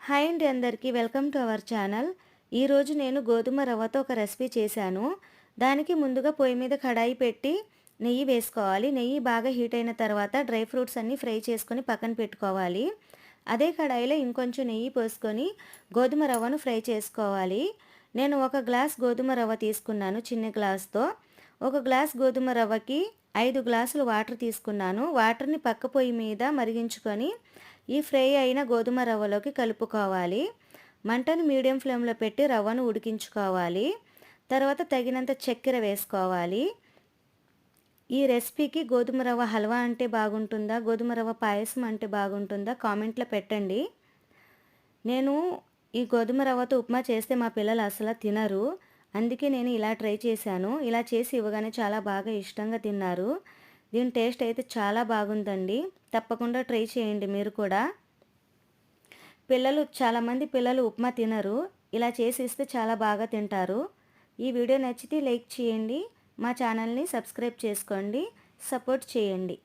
Hi అండి అందరికీ. Welcome to our channel. ఈరోజు నేను గోధుమ రవ్వతో ఒక రెసిపీ చేశాను. దానికి ముందుగా పొయ్యి మీద కడాయి పెట్టి నెయ్యి వేసుకోవాలి. నెయ్యి బాగా హీట్ అయిన తర్వాత డ్రై ఫ్రూట్స్ అన్నీ ఫ్రై చేసుకొని పక్కన పెట్టుకోవాలి. అదే కడాయిలో ఇంకొంచెం నెయ్యి పోసుకొని గోధుమ రవ్వను ఫ్రై చేసుకోవాలి. నేను ఒక గ్లాస్ గోధుమ రవ్వ తీసుకున్నాను చిన్న గ్లాస్తో. ఒక గ్లాస్ గోధుమ రవ్వకి ఐదు గ్లాసులు వాటర్ తీసుకున్నాను. వాటర్ని పక్క పొయ్యి మీద మరిగించుకొని ఈ ఫ్రై అయిన గోధుమ రవ్వలోకి కలుపుకోవాలి. మంటను మీడియం ఫ్లేమ్లో పెట్టి రవ్వను ఉడికించుకోవాలి. తర్వాత తగినంత చక్కెర వేసుకోవాలి. ఈ రెసిపీకి గోధుమ రవ్వ హల్వా అంటే బాగుంటుందా? గోధుమ రవ్వ పాయసం అంటే బాగుంటుందా? కామెంట్లో పెట్టండి. నేను ఈ గోధుమ రవ్వతో ఉప్మా చేస్తే మా పిల్లలు అసలు తినరు. అందుకే నేను ఇలా ట్రై చేశాను. ఇలా చేసి ఇవ్వగానే చాలా బాగా ఇష్టంగా తిన్నారు. దీని టేస్ట్ అయితే చాలా బాగుందండి. తప్పకుండా ట్రై చేయండి మీరు కూడా. పిల్లలు చాలామంది పిల్లలు ఉప్మా తినరు. ఇలా చేసి ఇస్తే చాలా బాగా తింటారు. ఈ వీడియో నచ్చితే లైక్ చేయండి. మా ఛానల్ని సబ్స్క్రైబ్ చేసుకోండి. సపోర్ట్ చేయండి.